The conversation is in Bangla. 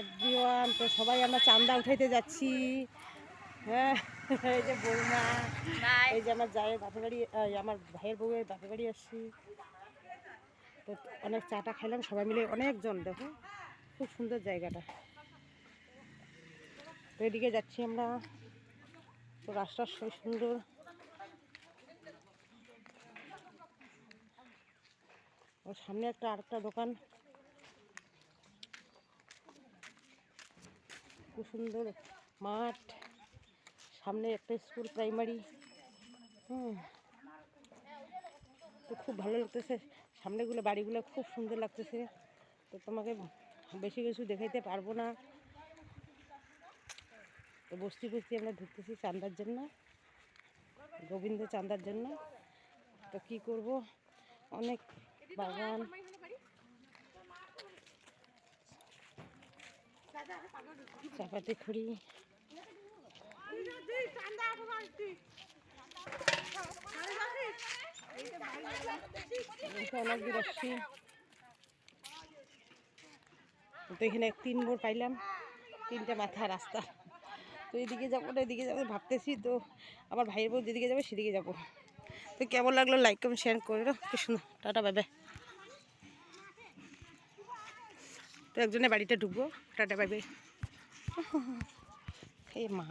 এভরিওয়ান তো সবাই আমরা চান্দা উঠাইতে যাচ্ছি। হ্যাঁ এই যে বৌমা এই যে আমার জায়ের বাপের বাড়ি আমার ভাইয়ের বউয়ের বাপের বাড়ি আসছি। তো অনেক চাটা খাইলাম সবাই মিলে অনেকজন দেখো খুব সুন্দর জায়গাটা। তো এদিকে যাচ্ছি আমরা। তো রাস্তা খুব সুন্দর। ওর সামনে একটা আরেকটা দোকান। খুব সুন্দর মাঠ। সামনে একটা স্কুল প্রাইমারি। হুম। তো খুব ভালো লাগতেছে। সামনেগুলো, বাড়িগুলো খুব সুন্দর লাগতেছে। তো তোমাকে বেশি কিছু দেখাইতে পারব না। তো বস্তি বস্তি আমরা ঢুকতেছি চান্দার জন্য। গোবিন্দ চান্দার জন্য। তো কি করব? অনেক বাগান। চাপাতি খড়ি। এখানে তিন বোর পাইলাম, তিনটে মাথা রাস্তা। তো এদিকে যাব না, এদিকে যাব ভাবতেছি তো আমার ভাইয়ের বউ যেদিকে যাবে সেদিকে যাব। তো কেমন লাগল? লাইক কমেন্ট শেয়ার করে। কি সুন্দর। টাটা বাইবে তো একজনের বাড়িতে ঢুকবো। টাটা বাইবে এ মা।